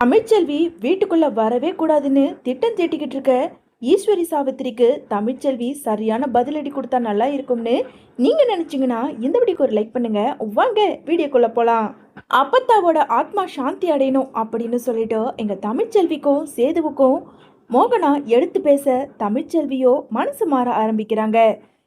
தமிழ்ச்செல்வி வீட்டுக்குள்ள வரவே கூடாதுன்னு திட்டம் தீட்டிக்கிட்டு இருக்க ஈஸ்வரி சாவித்திரிக்கு தமிழ்ச்செல்வி சரியான பதிலடி கொடுத்தா நல்லா இருக்கும்னு நீங்க நினைச்சீங்கன்னா இந்த வீடியோக்கு ஒரு லைக் பண்ணுங்க. வாங்க வீடியோக்குள்ள போலாம். அப்பத்தாவோட ஆத்மா சாந்தி அடையணும் அப்படின்னு சொல்லிட்டு எங்க தமிழ்ச்செல்விக்கும் சேதுவுக்கும் மோகனா எடுத்து பேச தமிழ்ச்செல்வியோ மனசு மாற ஆரம்பிக்கிறாங்க.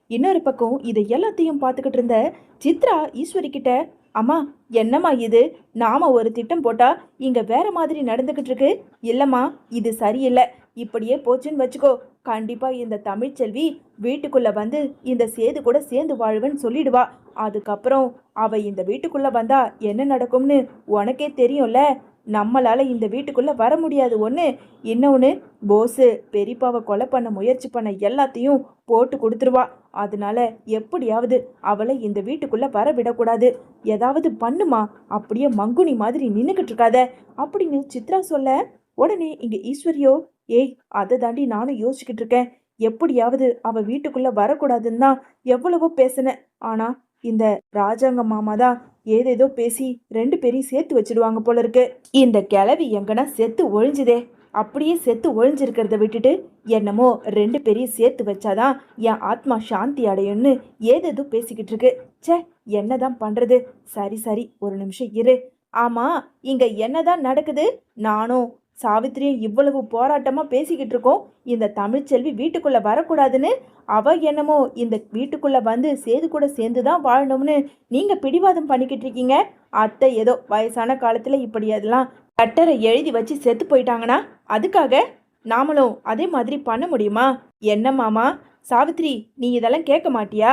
இன்னொரு பக்கம் இதை எல்லாத்தையும் பார்த்துக்கிட்டு இருந்த சித்ரா ஈஸ்வரி கிட்ட அம்மா என்னம்மா இது? நாம ஒரு திட்டம் போட்டா இங்க வேற மாதிரி நடந்துகிட்டு இருக்கு. இல்லம்மா இது சரியில்லை. இப்படியே போச்சுன்னு வச்சுக்கோ. கண்டிப்பா இந்த தமிழ்ச்செல்வி வீட்டுக்குள்ள வந்து இந்த சேது கூட சேர்ந்து வாழ்வேன்னு சொல்லிடுவா. அதுக்கப்புறம் அவ இந்த வீட்டுக்குள்ள வந்தா என்ன நடக்கும்னு உனக்கே தெரியும்ல. நம்மளால் இந்த வீட்டுக்குள்ளே வர முடியாது. ஒன்று இன்னொன்று போஸு பெரியப்பாவை கொலை பண்ண முயற்சி பண்ண எல்லாத்தையும் போட்டு கொடுத்துருவா. அதனால எப்படியாவது அவளை இந்த வீட்டுக்குள்ளே வர விடக்கூடாது. ஏதாவது பண்ணுமா? அப்படியே மங்குனி மாதிரி நின்றுக்கிட்டு இருக்காத. அப்படின்னு சித்ரா சொல்ல உடனே இங்கே ஈஸ்வரியோ ஏய் அதை தாண்டி நானும் யோசிச்சுக்கிட்டு இருக்கேன். எப்படியாவது அவள் வீட்டுக்குள்ளே வரக்கூடாதுன்னு தான் எவ்வளவோ பேசினேன். ஆனால் இந்த ராஜாங்க மாமா தான் ஏதேதோ பேசி ரெண்டு பேரையும் சேர்த்து வச்சிடுவாங்க போல இருக்கு. இந்த கிளவி எங்கன்னா செத்து ஒழிஞ்சுதே. அப்படியே செத்து ஒழிஞ்சிருக்கிறத விட்டுட்டு என்னமோ ரெண்டு பேரையும் சேர்த்து வச்சாதான் என் ஆத்மா சாந்தி அடையும்னு ஏதேதோ பேசிக்கிட்டு இருக்கு. ச்சே என்னதான் பண்றது? சரி சரி ஒரு நிமிஷம் இரு. ஆமா இங்க என்னதான் நடக்குது? நானும் சாவித்திரியும் இவ்வளவு போராட்டமாக பேசிக்கிட்டு இருக்கோம். இந்த தமிழ்ச்செல்வி வீட்டுக்குள்ளே வரக்கூடாதுன்னு அவ என்னமோ இந்த வீட்டுக்குள்ளே வந்து சேது கூட சேர்ந்து தான் வாழணும்னு நீங்கள் பிடிவாதம் பண்ணிக்கிட்டு இருக்கீங்க. அத்தை ஏதோ வயசான காலத்தில் இப்படி அதெல்லாம் கட்டரை எழுதி வச்சு செத்து போயிட்டாங்கன்னா அதுக்காக நாமளும் அதே மாதிரி பண்ண முடியுமா? என்ன மாமா? சாவித்ரி நீ இதெல்லாம் கேட்க மாட்டியா?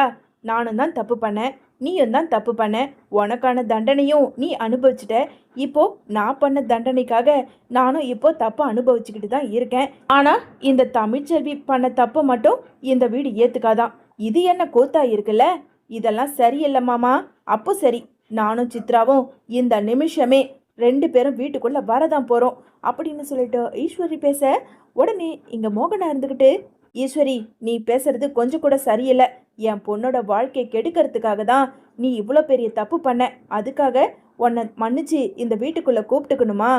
நானும் தான் தப்பு பண்ணேன். நீயும் தான் தப்பு பண்ண? உனக்கான தண்டனையும் நீ அனுபவிச்சிட்ட. இப்போ நான் பண்ண தண்டனைக்காக நானும் இப்போ தப்பு அனுபவிச்சுக்கிட்டு தான் இருக்கேன். ஆனால் இந்த தமிழ்ச்செல்வி பண்ண தப்பு மட்டும் இந்த வீடு ஏற்றுக்காதான் இது என்ன கோத்தா இருக்குல்ல? இதெல்லாம் சரியில்லை மாமா. அப்போ சரி. நானும் சித்ராவும் இந்த நிமிஷமே ரெண்டு பேரும் வீட்டுக்குள்ளே வரதான் போகிறோம் அப்படின்னு சொல்லிட்டு ஈஸ்வரி பேச உடனே இங்கே மோகனா இருந்துக்கிட்டு ஈஸ்வரி நீ பேசுறது கொஞ்சம் கூட சரியில்லை. என் பொண்ணோட வாழ்க்கையை கெடுக்கிறதுக்காக தான் நீ இவ்வளோ பெரிய தப்பு பண்ண. அதுக்காக உன்னை மன்னிச்சு இந்த வீட்டுக்குள்ள கூப்பிட்டுக்கணுமா?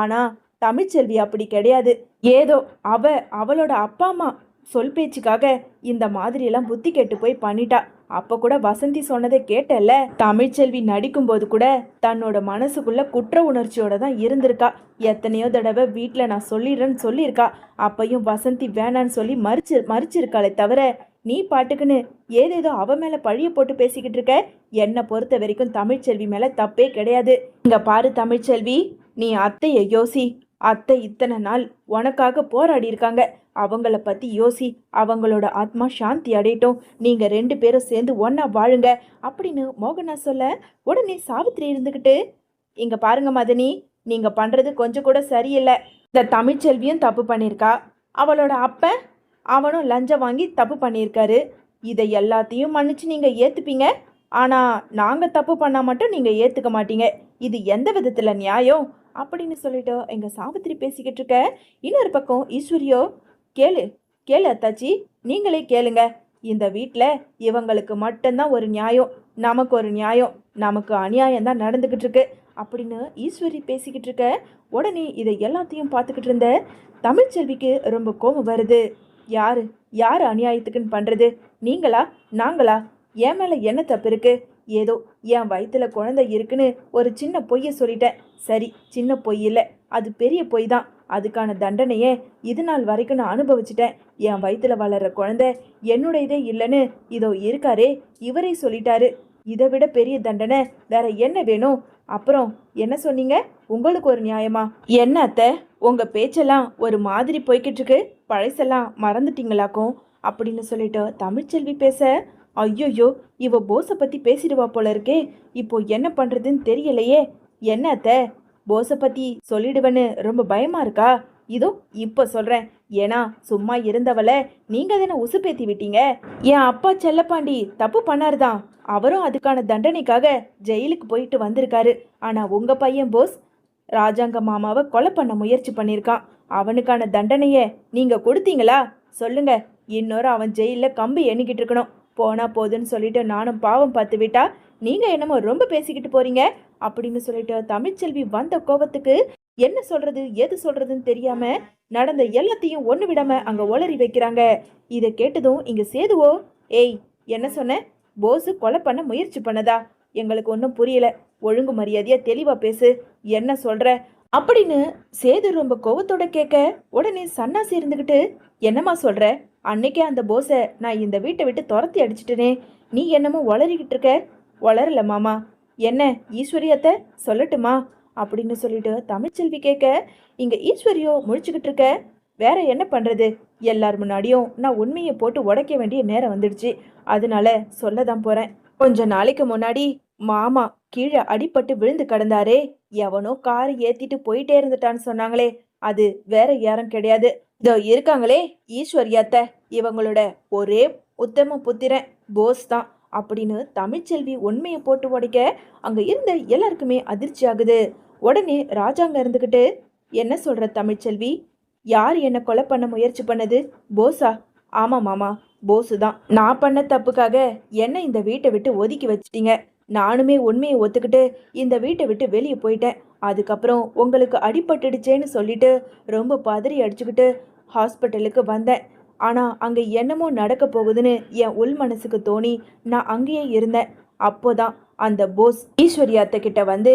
ஆனா தமிழ்ச்செல்வி அப்படி கிடையாது. ஏதோ அவ அவளோட அப்பா அம்மா சொல் பேச்சுக்காக இந்த மாதிரியெல்லாம் புத்தி கெட்டு போய் பண்ணிட்டா. அப்ப கூட வசந்தி சொன்னதை கேட்டல்ல? தமிழ்ச்செல்வி நடிக்கும்போது கூட தன்னோட மனசுக்குள்ள குற்ற உணர்ச்சியோட தான் இருந்திருக்கா. எத்தனையோ தடவை வீட்டில் நான் சொல்லிடுறேன்னு சொல்லியிருக்கா. அப்பையும் வசந்தி வேணான்னு சொல்லி மறிச்சு மறிச்சிருக்காளே தவிர நீ பாட்டுக்குன்னு ஏதேதோ அவ மேல பழிய போட்டு பேசிக்கிட்டு இருக்க? என்னை பொறுத்த வரைக்கும் தமிழ்ச்செல்வி மேல தப்பே கிடையாது. இங்க பாரு தமிழ்ச்செல்வி நீ அத்தையை யோசி. அத்தை இத்தனை நாள் உனக்காக போராடி இருக்காங்க. அவங்கள பத்தி யோசி. அவங்களோட ஆத்மா சாந்தி அடையட்டும். நீங்க ரெண்டு பேரும் சேர்ந்து ஒண்ணா வாழுங்க. அப்படின்னு மோகனா சொல்ல உடனே சாவித்திரி இருந்துக்கிட்டு இங்க பாருங்க மதனி. நீங்க பண்றது கொஞ்சம் கூட சரியில்லை. இந்த தமிழ்ச்செல்வியும் தப்பு பண்ணியிருக்கா அவளோட அப்பன் அவனும் லஞ்சம் வாங்கி தப்பு பண்ணியிருக்காரு. இதை எல்லாத்தையும் மன்னிச்சு நீங்க ஏத்துப்பீங்க. ஆனா நாங்க தப்பு பண்ணா மட்டும் நீங்க ஏத்துக்க மாட்டீங்க. இது எந்த விதத்துல நியாயம்? அப்படின்னு சொல்லிட்டு எங்க சாவித்திரி பேசிக்கிட்டு இருக்க. இன்னொரு பக்கம் ஈஸ்வரியோ கேளு கேளு அத்தாச்சி நீங்களே கேளுங்க. இந்த வீட்டில் இவங்களுக்கு மட்டும்தான் ஒரு நியாயம். நமக்கு ஒரு நியாயம். நமக்கு அநியாயம் தான் நடந்துக்கிட்டு இருக்கு. அப்படின்னு ஈஸ்வரி பேசிக்கிட்டு இருக்க. உடனே இதை எல்லாத்தையும் பார்த்துக்கிட்டு இருந்த தமிழ்ச்செல்விக்கு ரொம்ப கோபம் வருது. யாரு? யார் அநியாயத்துக்குன்னு பண்ணுறது நீங்களா? நாங்களா? என் மேலே என்ன தப்பு இருக்கு? ஏதோ என் வயிற்றுல குழந்தை இருக்குன்னு ஒரு சின்ன பொய்யை சொல்லிட்டேன். சரி சின்ன பொய் இல்லை. அது பெரிய பொய் தான். அதுக்கான தண்டனையே இது நாள் வரைக்கும் நான் அனுபவிச்சிட்டேன். என் வயிற்றுல வளர்ற குழந்தை என்னுடையதே இல்லைன்னு இதோ இருக்காரே. இவரே சொல்லிட்டாரு. இதை விட பெரிய தண்டனை வேற என்ன வேணும்? அப்புறம் என்ன சொன்னீங்க? உங்களுக்கு ஒரு நியாயமா? என்ன அத்தை? உங்கள் பேச்செல்லாம் ஒரு மாதிரி போய்கிட்டுருக்கு பழசெல்லாம் மறந்துட்டீங்களாக்கும்? அப்படின்னு சொல்லிட்டு தமிழ்ச்செல்வி பேச ஐயோயோ இவ போஸை பற்றி பேசிடுவா போல இருக்கே இப்போ என்ன பண்ணுறதுன்னு தெரியலையே என்ன போஸை பற்றி சொல்லிடுவேன்னு ரொம்ப பயமாக இருக்கா? இதோ இப்போ சொல்கிறேன் ஏன்னா சும்மா இருந்தவளை நீங்கள் தானே உசுப்பேத்தி விட்டீங்க? என் அப்பா செல்லப்பாண்டி தப்பு பண்ணார் தான் அவரும் அதுக்கான தண்டனைக்காக ஜெயிலுக்கு போயிட்டு வந்திருக்காரு ஆனால் உங்கள் பையன் போஸ் ராஜாங்க மாமாவை கொலை பண்ண முயற்சி பண்ணியிருக்கான் அவனுக்கான தண்டனையை நீங்கள் கொடுத்தீங்களா? சொல்லுங்க. இன்னொரு அவன் ஜெயிலில் கம்பி எண்ணிக்கிட்டு இருக்கணும். போனா போதுன்னு சொல்லிட்டு நானும் பாவம் பார்த்து விட்டா நீங்கள் என்னமோ ரொம்ப பேசிக்கிட்டு போறீங்க? அப்படின்னு சொல்லிட்டு தமிழ்ச்செல்வி வந்த கோபத்துக்கு என்ன சொல்றது எது சொல்றதுன்னு தெரியாம நடந்த எல்லாத்தையும் ஒன்று விடாம அங்க ஒளறி வைக்கிறாங்க. இதை கேட்டதும் இங்க சேதுவோ ஏய் என்ன சொன்ன? போஸு கொலை பண்ண முயற்சி பண்ணதா? எங்களுக்கு ஒன்றும் புரியல. ஒழுங்கு மரியாதையா தெளிவா பேசு. என்ன சொல்ற? அப்படின்னு சேது ரொம்ப கோவத்தோட கேட்க உடனே சன்னாசி இருந்துகிட்டு என்னம்மா சொல்ற? அன்னைக்கே அந்த போஸை நான் இந்த வீட்டை விட்டு துரத்தி அடிச்சிட்டேனே. நீ என்னமோ உளறிக்கிட்டு இருக்க? உளரல மாமா. என்ன ஈஸ்வரியத்தை சொல்லட்டுமா? அப்படின்னு சொல்லிட்டு தமிழ்ச்செல்வி கேட்க இங்க ஈஸ்வரியோ முழிச்சுக்கிட்டு இருக்க? வேற என்ன பண்றது? எல்லார் முன்னாடியும் நான் உண்மையை போட்டு உடைக்க வேண்டிய நேரம் வந்துடுச்சு. அதனால சொல்ல தான் போறேன். கொஞ்ச நாளைக்கு முன்னாடி மாமா கீழே அடிபட்டு விழுந்து கிடந்தாரே. எவனோ கார் ஏத்திட்டு போயிட்டே இருந்துட்டான்னு சொன்னாங்களே. அது வேற யாரும் கிடையாது. இதோ இருக்காங்களே ஈஸ்வரியாத்த இவங்களோட ஒரே உத்தம புத்திரன் போஸ் தான். அப்படின்னு தமிழ்ச்செல்வி உண்மையை போட்டு உடைக்க அங்க இருந்த எல்லாருக்குமே அதிர்ச்சி ஆகுது. உடனே ராஜாங்க இருந்துகிட்டு என்ன சொல்ற தமிழ்ச்செல்வி யார் என்ன கொலை பண்ண முயற்சி பண்ணது? போஸா? ஆமா மாமா போஸு தான். நான் பண்ண தப்புக்காக என்ன இந்த வீட்டை விட்டு ஒதுக்கி வச்சிட்டீங்க. நானுமே உண்மையை ஒத்துக்கிட்டு இந்த வீட்டை விட்டு வெளியே போயிட்டேன். அதுக்கப்புறம் உங்களுக்கு அடிபட்டுடுச்சேன்னு சொல்லிட்டு ரொம்ப பதறி அடிச்சுக்கிட்டு ஹாஸ்பிட்டலுக்கு வந்தேன். ஆனால் அங்கே என்னமோ நடக்க போகுதுன்னு என் உள் மனசுக்கு தோணி நான் அங்கேயே இருந்தேன். அப்போதான் அந்த போஸ் ஈஸ்வரியாத்த கிட்ட வந்து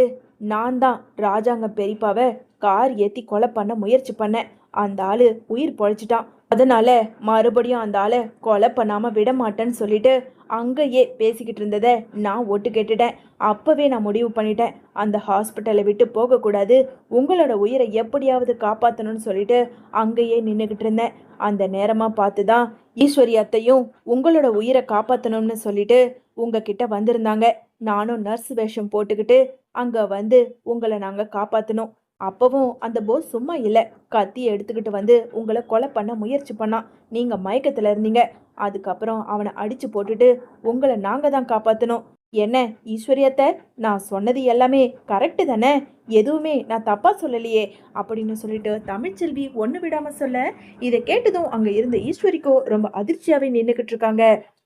நான் தான் ராஜாங்க பெரியப்பாவை கார் ஏற்றி கொலை பண்ண முயற்சி பண்ணேன். அந்த ஆள் உயிர் பொழைச்சிட்டான். அதனால மறுபடியும் அந்த ஆளை கொலை பண்ணாம விட மாட்டேன்னு சொல்லிட்டு அங்கேயே பேசிக்கிட்டு இருந்ததை நான் ஒட்டு கேட்டுட்டேன். அப்போவே நான் முடிவு பண்ணிட்டேன். அந்த ஹாஸ்பிட்டலை விட்டு போகக்கூடாது. உங்களோட உயிரை எப்படியாவது காப்பாற்றணும்னு சொல்லிட்டு அங்கேயே நின்றுக்கிட்டு இருந்தேன். அந்த நேரமாக பார்த்து தான் ஈஸ்வரி அத்தையும் உங்களோட உயிரை காப்பாற்றணும்னு சொல்லிட்டு உங்ககிட்ட வந்திருந்தாங்க. நானும் நர்ஸ் வேஷம் போட்டுக்கிட்டு அங்கே வந்து உங்களை நாங்கள் காப்பாற்றணும் அப்பவும் அந்த போஸ் சும்மா இல்லை. கத்தியை எடுத்துக்கிட்டு வந்து உங்களை கொலை பண்ண முயற்சி பண்ணான் நீங்கள் மயக்கத்தில் இருந்தீங்க. அதுக்கப்புறம் அவனை அடித்து போட்டுட்டு உங்களை நாங்கள் தான் காப்பாற்றணும் என்ன ஈஸ்வரியத்தை நான் சொன்னது எல்லாமே கரெக்டு தானே? எதுவுமே நான் தப்பாக சொல்லலையே. அப்படின்னு சொல்லிட்டு தமிழ்ச்செல்வி ஒன்று விடாமல் சொல்ல இதை கேட்டதும் அங்கே இருந்த ஈஸ்வரிக்கோ ரொம்ப அதிர்ச்சியாகவே நின்றுக்கிட்டு இருக்காங்க.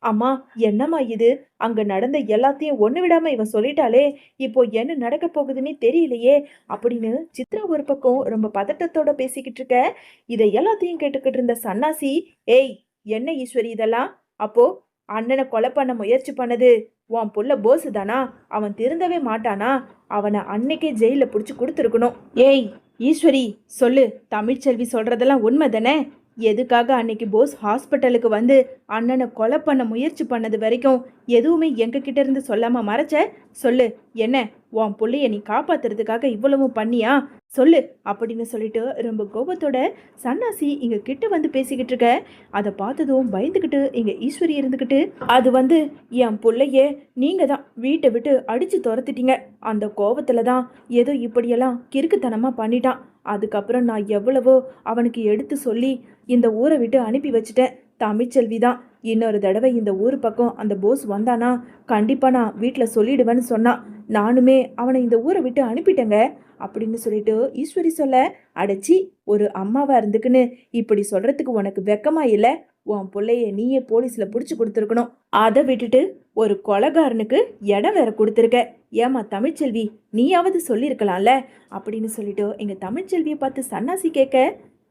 அம்மா என்னம்மா இது? அங்கே நடந்த எல்லாத்தையும் ஒன்று விடாமல் இவன் சொல்லிட்டாலே இப்போ என்ன நடக்க போகுதுன்னே தெரியலையே. அப்படின்னு சித்ரா ஒரு பக்கம் ரொம்ப பதட்டத்தோட பேசிக்கிட்டு இருக்க. இதை எல்லாத்தையும் கேட்டுக்கிட்டு இருந்த சன்னாசி ஏய் என்ன ஈஸ்வரி இதெல்லாம்? அப்போ அண்ணனை கொலை பண்ண முயற்சி பண்ணது. உன் புள்ள போஸு தானா? அவன் திருந்தவே மாட்டானா? அவனை அன்னைக்கே ஜெயிலில் பிடிச்சி கொடுத்துருக்கணும். ஏய் ஈஸ்வரி சொல்லு. தமிழ்ச்செல்வி சொல்றதெல்லாம் உண்மை தானே? எதுக்காக அன்னைக்கு போஸ் ஹாஸ்பிட்டலுக்கு வந்து அண்ணனை கொலை பண்ண முயற்சி பண்ணது வரைக்கும் எதுவுமே எங்ககிட்ட இருந்து சொல்லாம மறைச்ச? சொல்லு. என்ன? உன் பிள்ளைய நீ காப்பாத்துறதுக்காக இவ்வளவும் பண்ணியா? சொல்லு அப்படின்னு சொல்லிட்டு ரொம்ப கோபத்தோட சன்னாசி இங்க கிட்ட வந்து பேசிக்கிட்டு இருக்க. அதை பார்த்ததும் பயந்துக்கிட்டு இங்க ஈஸ்வரி இருந்துக்கிட்டு அது வந்து என் பிள்ளைய நீங்க தான் வீட்டை விட்டு அடிச்சு துரத்திட்டீங்க. அந்த கோபத்துல தான் ஏதோ இப்படியெல்லாம் கிறுக்குத்தனமா பண்ணிட்டான். அதுக்கப்புறம் நான் எவ்வளவோ அவனுக்கு எடுத்து சொல்லி இந்த ஊரை விட்டு அனுப்பி வச்சுட்டேன். தமிழ்ச்செல்வி தான். இன்னொரு தடவை இந்த ஊர் பக்கம் அந்த போஸ் வந்தானா கண்டிப்பாக நான் வீட்டில் சொல்லிடுவேன்னு சொன்னான் நானுமே அவனை இந்த ஊரை விட்டு அனுப்பிட்டேங்க அப்படின்னு சொல்லிட்டு ஈஸ்வரி சொல்ல அடைச்சி ஒரு அம்மாவாக இருந்துக்குன்னு இப்படி சொல்கிறதுக்கு உனக்கு வெக்கமாக இல்லை உன் பிள்ளைய நீயே போலீஸில் பிடிச்சி கொடுத்துருக்கணும். அதை விட்டுட்டு ஒரு கொலகாரனுக்கு இடம் வேற கொடுத்துருக்க ஏமா தமிழ்ச்செல்வி நீயாவது சொல்லியிருக்கலாம்ல அப்படின்னு சொல்லிட்டு எங்கள் தமிழ்ச்செல்வியை பார்த்து சன்னாசி கேட்க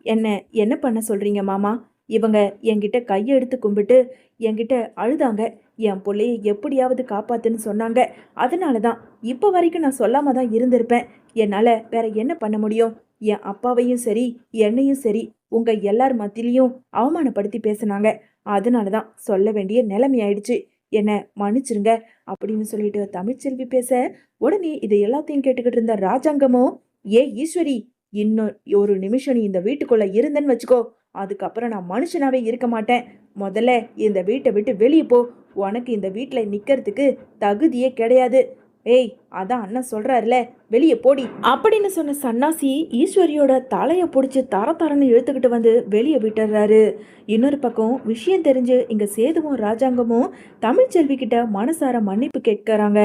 என்ன என்ன பண்ண சொல்கிறீங்க மாமா? இவங்க என்கிட்ட கையெடுத்து கும்பிட்டு என்கிட்ட அழுதாங்க. என் பிள்ளைய எப்படியாவது காப்பாத்துன்னு சொன்னாங்க. அதனால தான் இப்போ வரைக்கும் நான் சொல்லாம தான் இருந்திருப்பேன். என்னால் வேற என்ன பண்ண முடியும்? என் அப்பாவையும் சரி என்னையும் சரி உங்க எல்லார் மத்தியிலையும் அவமானப்படுத்தி பேசுனாங்க. அதனால தான் சொல்ல வேண்டிய நிலைமை ஆயிடுச்சு. என்ன மன்னிச்சிருங்க அப்படின்னு சொல்லிட்டு தமிழ்ச்செல்வி பேச உடனே இதை எல்லாத்தையும் கேட்டுக்கிட்டு இருந்த ராஜாங்கமோ ஏ ஈஸ்வரி இன்னும் ஒரு நிமிஷம் நீ இந்த வீட்டுக்குள்ள இருந்தேன்னு வச்சுக்கோ. அதுக்கப்புறம் நான் மனுஷனாவே இருக்க மாட்டேன். முதல்ல இந்த வீட்டை விட்டு வெளியே போ. உனக்கு இந்த வீட்டில் நிற்கிறதுக்கு தகுதியே கிடையாது. ஏய் அதான் அண்ணன் சொல்கிறாருல வெளியே போடி. அப்படின்னு சொன்ன சன்னாசி ஈஸ்வரியோட தலையை பிடிச்சி தர தரன்னு இழுத்துக்கிட்டு வந்து வெளியே விட்டுறாரு. இன்னொரு பக்கம் விஷயம் தெரிஞ்சு இங்கே சேதுவும் ராஜாங்கமும் தமிழ்ச்செல்வி கிட்ட மனசார மன்னிப்பு கேட்கறாங்க.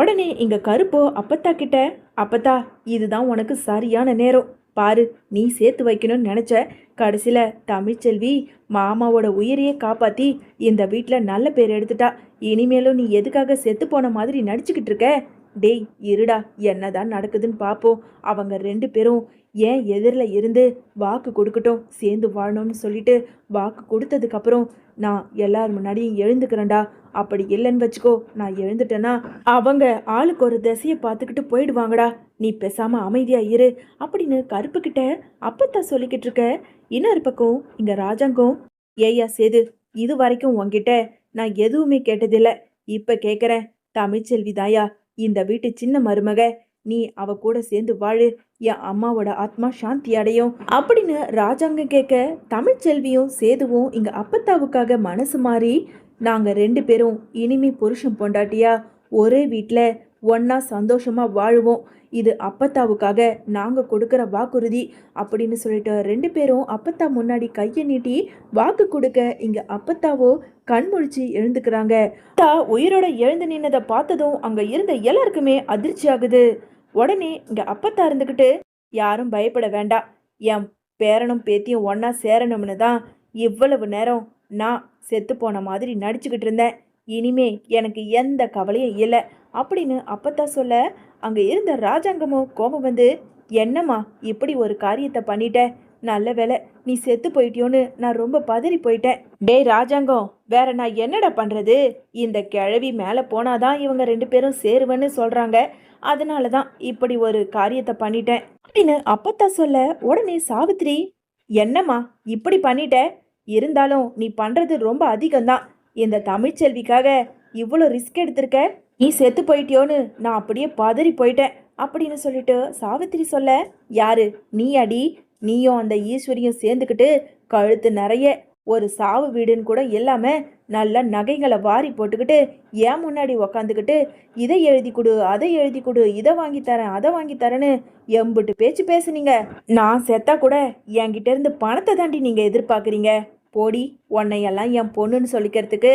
உடனே இங்கே கருப்போ அப்பத்தா கிட்ட அப்பத்தா இதுதான் உனக்கு சரியான நேரம். பாரு நீ சேர்த்து வைக்கணும்னு நினச்ச கடைசியில் தமிழ்ச்செல்வி மாமாவோட உயிரையே காப்பாத்தி இந்த வீட்டில் நல்ல பேர் எடுத்துட்டா. இனிமேலும் நீ எதுக்காக செத்து போன மாதிரி நடிச்சுக்கிட்டு இருக்க? டேய் இருடா என்னதான் நடக்குதுன்னு பார்ப்போம் அவங்க ரெண்டு பேரும் ஏன் எதிரில் இருந்து வாக்கு கொடுக்கட்டும் சேர்ந்து வாழணும்னு சொல்லிட்டு வாக்கு கொடுத்ததுக்கப்புறம் நான் எல்லார் முன்னாடியும் எழுந்துக்கிறேன்டா. அப்படி இல்லைன்னு வச்சுக்கோ நான் எழுந்துட்டேன்னா அவங்க ஆளுக்கு ஒரு திசையை பார்த்துக்கிட்டு போயிடுவாங்கடா. நீ பேசாம அமைதியா இரு. அப்படின்னு கருப்புக்கிட்ட அப்பத்தான் சொல்லிக்கிட்டு இருக்க. இன்னொரு பக்கம் இங்க ராஜாங்கம் ஏயா சேது இது வரைக்கும் உங்ககிட்ட நான் எதுவுமே கேட்டதில்லை. இப்ப கேக்குறேன். தமிழ்ச்செல்வி தாயா இந்த வீட்டு சின்ன மருமக நீ அவ கூட சேர்ந்து வாழு. என் அம்மாவோட ஆத்மா சாந்தி அடையும். அப்படின்னு ராஜாங்க கேட்க தமிழ்ச்செல்வியும் சேதுவும் இங்க அப்பத்தாவுக்காக மனசு மாறி நாங்க ரெண்டு பேரும் இனிமே புருஷன் பொண்டாட்டியா? ஒரே வீட்டில் ஒன்னா சந்தோஷமா வாழுவோம். இது அப்பத்தாவுக்காக நாங்கள் கொடுக்குற வாக்குறுதி அப்படின்னு சொல்லிட்டு ரெண்டு பேரும் அப்பத்தா முன்னாடி கையை நீட்டி வாக்கு கொடுக்க இங்கே அப்பத்தாவோ கண்முழிச்சு எழுந்துக்கிறாங்க. அப்பத்தா உயிரோட எழுந்து நின்னதை பார்த்ததும் அங்கே இருந்த எல்லாருக்குமே அதிர்ச்சி ஆகுது. உடனே இங்கே அப்பத்தா இருந்துக்கிட்டு யாரும் பயப்பட வேண்டாம் என் பேரனும் பேத்தியும் ஒன்றா சேரணும்னு தான் இவ்வளவு நேரம் நான் செத்து போன மாதிரி நடிச்சுக்கிட்டு இருந்தேன். இனிமே எனக்கு எந்த கவலையும் இல்லை. அப்படின்னு அப்பத்தா சொல்ல அங்கே இருந்த ராஜாங்கமும் கோபம் வந்து என்னம்மா இப்படி ஒரு காரியத்தை பண்ணிட்ட? நல்ல வேலை நீ செத்து போயிட்டியோன்னு நான் ரொம்ப பதறி போயிட்டேன். டேய் ராஜாங்கம் வேற நான் என்னடா பண்ணுறது இந்த கிழவி மேலே போனாதான் இவங்க ரெண்டு பேரும் சேருவேன்னு சொல்கிறாங்க அதனால தான் இப்படி ஒரு காரியத்தை பண்ணிட்டேன். அப்படின்னு அப்பத்தா சொல்ல உடனே சாவித்ரி என்னம்மா இப்படி பண்ணிட்ட? இருந்தாலும் நீ பண்ணுறது ரொம்ப அதிகம்தான். இந்த தமிழ்ச்செல்விக்காக இவ்வளோ ரிஸ்க் எடுத்திருக்க? நீ செத்து போயிட்டியோன்னு நான் அப்படியே பதறி போயிட்டேன் அப்படின்னு சொல்லிட்டு சாவித்திரி சொல்ல யாரு? நீ அடி நீயும் அந்த ஈஸ்வரியும் சேர்ந்துக்கிட்டு கழுத்து நிறைய ஒரு சாவு வீடுன்னு கூட இல்லாம நல்ல நகைகளை வாரி போட்டுக்கிட்டு ஏன் முன்னாடி உக்காந்துக்கிட்டு இதை எழுதி கொடு அதை எழுதி கொடு இதை வாங்கி தரேன் அதை வாங்கி தரேன்னு எம்புட்டு பேச்சு பேசுனீங்க. நான் செத்தா கூட என்கிட்ட இருந்து பணத்தை தாண்டி நீங்க எதிர்பார்க்குறீங்க. போடி உன்னையெல்லாம் என் பொண்ணுன்னு சொல்லிக்கிறதுக்கு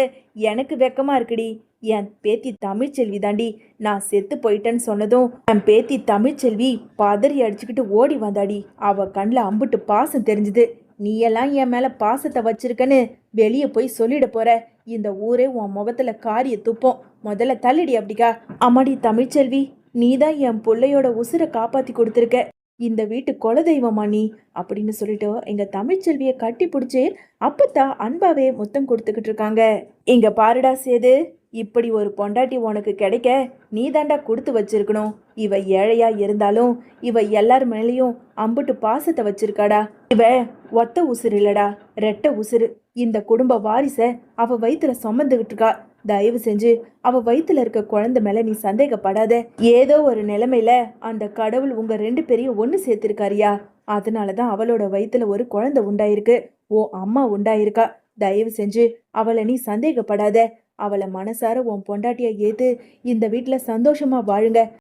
எனக்கு வெக்கமாக இருக்குடி. என் பேத்தி தமிழ்ச்செல்வி தாண்டி நான் செத்து போயிட்டேன்னு சொன்னதும் என் பேத்தி தமிழ்ச்செல்வி பதறி அடிச்சுக்கிட்டு ஓடி வந்தாடி. அவள் கண்ணில் அம்புட்டு பாசம் தெரிஞ்சுது. நீ எல்லாம் என் மேலே பாசத்தை வச்சிருக்கன்னு வெளியே போய் சொல்லிட போற. இந்த ஊரே உன் முகத்தில் காரிய துப்போம். முதல்ல தள்ளிடி அப்படிக்கா. அம்மாடி தமிழ்ச்செல்வி நீதான் என் பிள்ளையோட உசுரை காப்பாற்றி கொடுத்துருக்க. இந்த வீட்டு குலதெய்வமா நீ? அப்படின்னு சொல்லிட்டு எங்க தமிழ்ச்செல்வியை கட்டி பிடிச்சி அப்பத்தா அன்பாவே முத்தம் கொடுத்துக்கிட்டு இருக்காங்க. இங்க பாருடா சேது இப்படி ஒரு பொண்டாட்டி உனக்கு கிடைக்க நீ தாண்டா கொடுத்து வச்சிருக்கணும். இவ ஏழையா இருந்தாலும் இவ எல்லார் மேலேயும் அம்புட்டு பாசத்தை வச்சிருக்காடா. இவ ஒத்த உசுறு இல்லடா ரெட்ட உசுறு. இந்த குடும்ப வாரிச அவ வயிற்றுல சுமந்துகிட்டு இருக்கா. தயவு செஞ்சு அவ வயிற்றுல இருக்க குழந்தை மேல நீ சந்தேகப்படாத. ஏதோ ஒரு நிலைமையில அந்த கடவுள் உங்க ரெண்டு பேரையும் ஒண்ணு சேர்த்திருக்காரியா அதனாலதான் அவளோட வயிற்றுல ஒரு குழந்தை உண்டாயிருக்கு. ஓ அம்மா உண்டாயிருக்கா. தயவு செஞ்சு அவளை நீ சந்தேகப்படாத. அவளை மனசார உன் பொண்டாட்டிய ஏத்து இந்த வீட்டில் சந்தோஷமா வாழுங்க.